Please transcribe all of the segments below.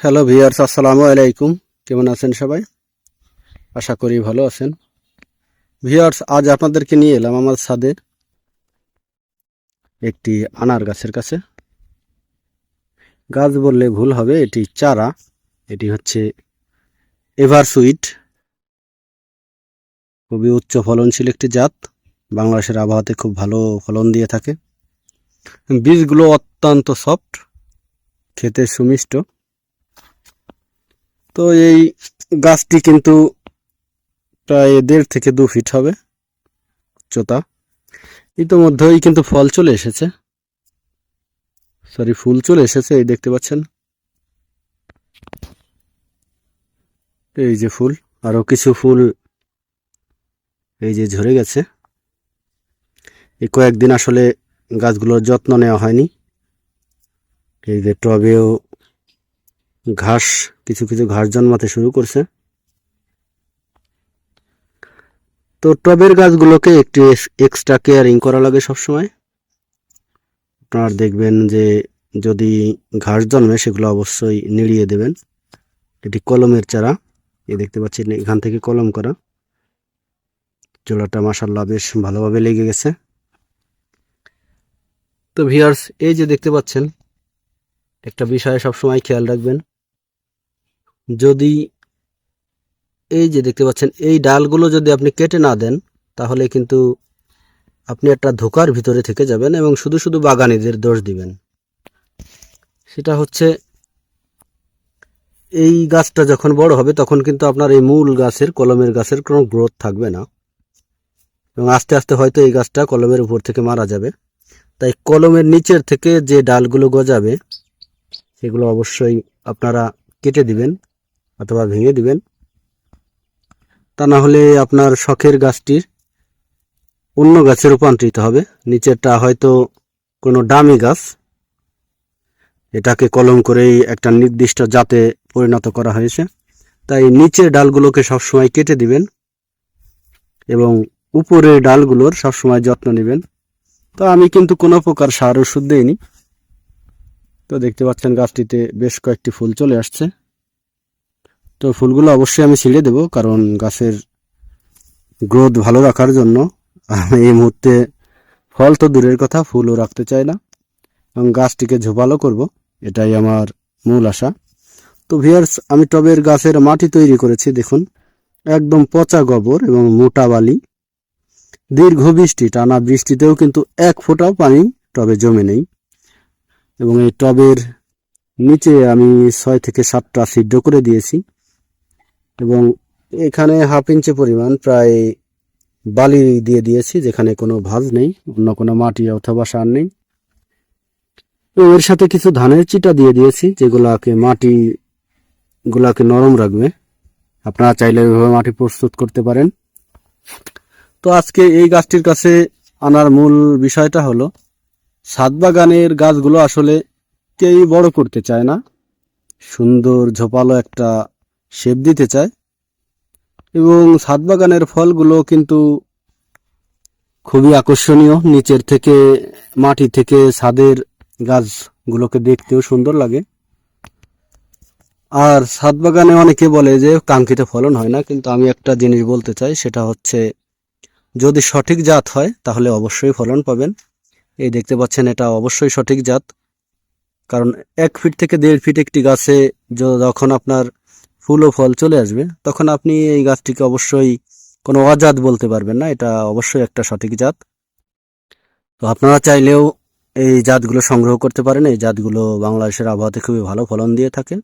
Hello viewers আসসালামু আলাইকুম কেমন আছেন সবাই? আশা করি ভালো আছেন। ভিয়ার্স আজ আপনাদেরকে নিয়ে এলাম আমার ছাদে একটি আনার গাছের কাছে। গাছ বললে ভুল হবে, এটি চারা। এটি হচ্ছে এভার সুইট। খুবই উচ্চ ফলনশীল একটি জাত। বাংলাদেশের আবহাওয়াতে খুব ভালো ফলন দিয়ে থাকে। বীজগুলো অত্যন্ত সফট, খেতে সুমিষ্ট। তো এই গাছটি কিন্তু প্রায় দেড় থেকে দু ফিট হবে উচ্চতা ইতোমধ্যেই কিন্তু ফল চলে এসেছে। সরি, ফুল চলে এসেছে, এই দেখতে পাচ্ছেন। এই যে ফুল, আরও কিছু ফুল এই যে ঝরে গেছে। এই কয়েকদিন আসলে গাছগুলোর যত্ন নেওয়া হয়নি। এই যে টবেও ঘাস, কিছু কিছু ঘাস জন্মাতে শুরু করছে। তো টবের গাছগুলোকে একটু এক্সট্রা কেয়ারিং করা লাগে সবসময়। আপনার দেখবেন যে যদি ঘাস জন্মে, সেগুলো অবশ্যই নিড়িয়ে দেবেন। এটি কলমের চারা। এ দেখতে পাচ্ছেন, এখান থেকে কলম করা। চোলাটা মাসাল্লাহ বেশ ভালোভাবে লেগে গেছে। তো ভিয়ার্স এই যে দেখতে পাচ্ছেন, একটা বিষয়ে সবসময় খেয়াল রাখবেন। যদি এই যে দেখতে পাচ্ছেন, এই ডালগুলো যদি আপনি কেটে না দেন, তাহলে কিন্তু আপনি একটা ধোকার ভিতরে থেকে যাবেন এবং শুধু শুধু বাগানিদের দোষ দিবেন। সেটা হচ্ছে, এই গাছটা যখন বড় হবে, তখন কিন্তু আপনার এই মূল গাছের, কলমের গাছের কোনো গ্রোথ থাকবে না। এবং আস্তে আস্তে হয়তো এই গাছটা কলমের উপর থেকে মারা যাবে। তাই কলমের নিচের থেকে যে ডালগুলো গজাবে, সেগুলো অবশ্যই আপনারা কেটে দিবেন। অথবা ভেঙে দিবেন। তা না হলে আপনার শখের গাছটির অন্য গাছে রূপান্তরিত হবে। নিচেরটা হয়তো কোনো দামি গাছ। এটাকে কলম করেই একটা নির্দিষ্ট জাতে পরিণত করা হয়েছে। তাই নিচের ডালগুলোকে সবসময় কেটে দিবেন এবং উপরের ডালগুলোর সবসময় যত্ন নেবেন। তো আমি কিন্তু কোনো প্রকার সার ওষুধ দিইনি। তো দেখতে পাচ্ছেন গাছটিতে বেশ কয়েকটি ফুল চলে আসছে। তো ফুলগুলো অবশ্যই আমি ছিঁড়ে দেব, কারণ গাছের গ্রোথ ভালো রাখার জন্য। এই মুহূর্তে ফল তো দূরের কথা, ফুলও রাখতে চাই না, এবং গাছটিকে ঝোপালো করব, এটাই আমার মূল আশা। তো ভিয়ার্স আমি টবের গাছের মাটি তৈরি করেছি, দেখুন, একদম পচা গোবর এবং মোটা বালি। দীর্ঘ বৃষ্টি, টানা বৃষ্টিতেও কিন্তু এক ফোঁটাও পানি টবে জমে নেই। এবং এই টবের নিচে আমি ছয় থেকে সাতটা সিদ্ধ করে দিয়েছি। এবং এখানে হাফ ইঞ্চি পরিমাণ প্রায় বালি দিয়ে দিয়েছি, যেখানে কোনো ভাঁজ নেই, অন্য কোনো মাটি অথবা সার নেই। এর সাথে কিছু ধানের চিটা দিয়ে দিয়েছি, যেগুলাকে মাটি, গুলাকে নরম রাখবে। আপনারা চাইলে ওইভাবে মাটি প্রস্তুত করতে পারেন। তো আজকে এই গাছটির কাছে আনার মূল বিষয়টা হলো, সাত বাগানের গাছগুলো আসলে কেউই বড় করতে চায় না। সুন্দর ঝোপালো একটা শেপ দিতে চায়। এবং ছাদ বাগানের ফলগুলো কিন্তু খুবই আকর্ষণীয়। নিচের থেকে, মাটি থেকে ছাদের গাছগুলোকে দেখতেও সুন্দর লাগে। আর ছাদ বাগানে অনেকে বলে যে, কাঙ্ক্ষিত ফলন হয় না। কিন্তু আমি একটা জিনিস বলতে চাই, সেটা হচ্ছে, যদি সঠিক জাত হয়, তাহলে অবশ্যই ফলন পাবেন। এই দেখতে পাচ্ছেন, এটা অবশ্যই সঠিক জাত। কারণ এক ফিট থেকে দেড় ফিট একটি গাছে যখন আপনার ফুল ও ফল চলে আসবে তখন আপনি এই গাছটিকে অবশ্যই কোনো অজাত বলতে পারবেন না এটা অবশ্যই একটা সঠিক জাত। তো আপনারা চাইলেও এই জাতগুলো সংগ্রহ করতে পারেন এই জাতগুলো বাংলাদেশের আবহাওয়াতে খুবই ভালো ফলন দিয়ে থাকে।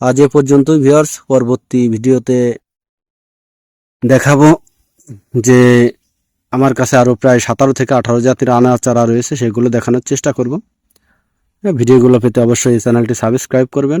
আজ এ পর্যন্তই ভিউয়ার্স পরবর্তী ভিডিওতে দেখাবো যে আমার কাছে আরও প্রায় সতেরো থেকে আঠারো জাতির আনা চারা রয়েছে সেগুলো দেখানোর চেষ্টা করব। হ্যাঁ, ভিডিওগুলো পেতে অবশ্যই চ্যানেলটি সাবস্ক্রাইব করবেন।